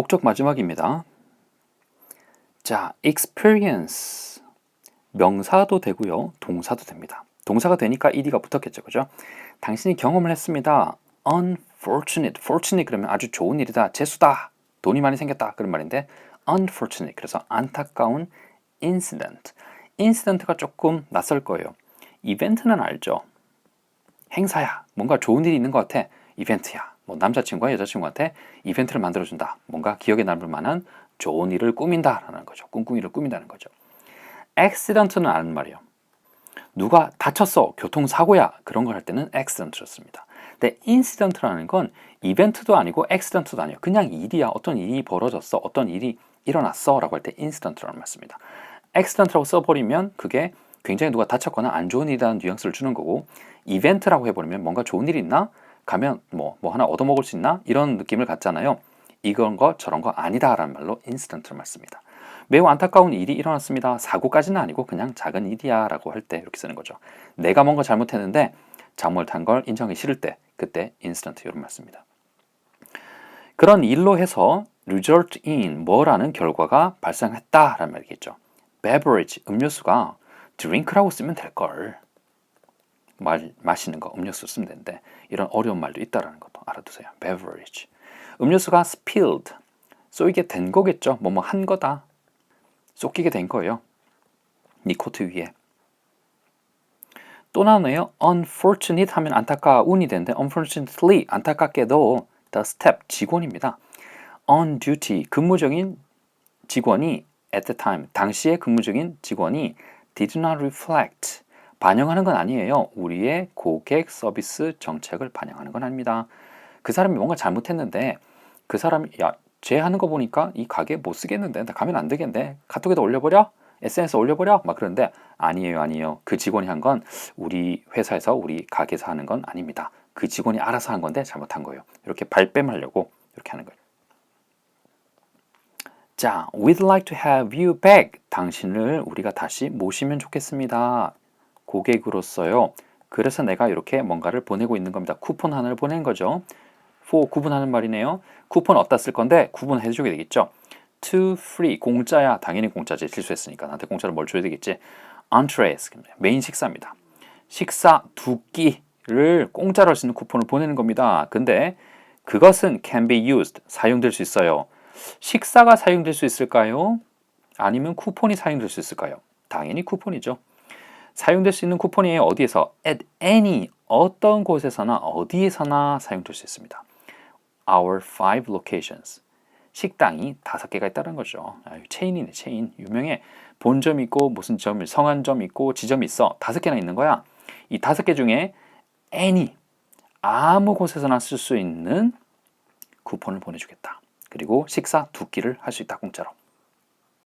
목적 마지막입니다. 자, experience 명사도 되고요, 동사도 됩니다. 동사가 되니까 ed가 붙었겠죠, 그죠? 당신이 경험을 했습니다. unfortunate, fortunate 그러면 아주 좋은 일이다, 재수다, 돈이 많이 생겼다 그런 말인데 unfortunate 그래서 안타까운 incident. incident가 조금 낯설 거예요. 이벤트는 알죠. 행사야, 뭔가 좋은 일이 있는 것 같아. 이벤트야. 뭐 남자친구와 여자친구한테 이벤트를 만들어준다. 뭔가 기억에 남을 만한 좋은 일을 꾸민다라는 거죠. 꿈꾸기를 꾸민다는 거죠. accident는 아는 말이에요. 누가 다쳤어, 교통사고야 그런 걸 할 때는 씁니다. 근데 incident라는 건 이벤트도 아니고 accident도 아니에요. 그냥 일이야. 어떤 일이 벌어졌어, 어떤 일이 일어났어 라고 할때 incident라는 말 씁니다. accident라고 써버리면 그게 굉장히 누가 다쳤거나 안 좋은 일이라는 뉘앙스를 주는 거고 이벤트라고 해버리면 뭔가 좋은 일이 있나? 가면 뭐, 뭐 하나 얻어먹을 수 있나? 이런 느낌을 갖잖아요. 이건 거 저런 거 아니다 라는 말로 인스턴트를 말습니다. 매우 안타까운 일이 일어났습니다. 사고까지는 아니고 그냥 작은 일이야 라고 할 때 이렇게 쓰는 거죠. 내가 뭔가 잘못했는데 잘못한 걸 인정하기 싫을 때 그때 인스턴트 이런 말 씁니다. 그런 일로 해서 result in 뭐라는 결과가 발생했다 라는 말이겠죠. beverage 음료수가 drink라고 쓰면 될 걸. 말, 마시는 거 음료수 쓰면 되는데 이런 어려운 말도 있다라는 것도 알아두세요. beverage. 음료수가 spilled. 쏘이게 된 거겠죠. 뭐뭐 한 거다. 쏟기게 된 거예요. 니 코트 위에. 또 나오네요. unfortunate 하면 안타까운이 되는데 unfortunately 안타깝게도 the step 직원입니다. on duty 근무 중인 직원이 at the time 당시에 근무 중인 직원이 did not reflect 반영하는 건 아니에요. 우리의 고객 서비스 정책을 반영하는 건 아닙니다. 그 사람이 뭔가 잘못했는데 그 사람이 야, 쟤 하는 거 보니까 이 가게 못 쓰겠는데 나 가면 안 되겠네. 카톡에다 올려버려? SNS 올려버려? 막 그런데 아니에요, 아니에요. 그 직원이 한 건 우리 회사에서 우리 가게에서 하는 건 아닙니다. 그 직원이 알아서 한 건데 잘못한 거예요. 이렇게 발뺌하려고 이렇게 하는 거예요. 자, we'd like to have you back. 당신을 우리가 다시 모시면 좋겠습니다. 고객으로서요. 그래서 내가 이렇게 뭔가를 보내고 있는 겁니다. 쿠폰 하나를 보낸 거죠. for 구분하는 말이네요. 쿠폰 어디다 쓸 건데 구분해 주게 되겠죠. to free 공짜야 당연히 공짜지 실수했으니까 나한테 공짜로 뭘 줘야 되겠지. entrees 메인 식사입니다. 식사 두 끼를 공짜로 할 수 있는 쿠폰을 보내는 겁니다. 근데 그것은 can be used 사용될 수 있어요. 식사가 사용될 수 있을까요? 아니면 쿠폰이 사용될 수 있을까요? 당연히 쿠폰이죠. 사용될 수 있는 쿠폰이 어디에서 at any 어떤 곳에서나 어디에서나 사용될 수 있습니다. Our five locations 식당이 다섯 개가 있다는 거죠. 체인이네 체인 유명해 본점 있고 무슨 점 성한점 있고 지점 있어 다섯 개나 있는 거야. 이 다섯 개 중에 any 아무 곳에서나 쓸 수 있는 쿠폰을 보내주겠다. 그리고 식사 두 끼를 할 수 있다 공짜로.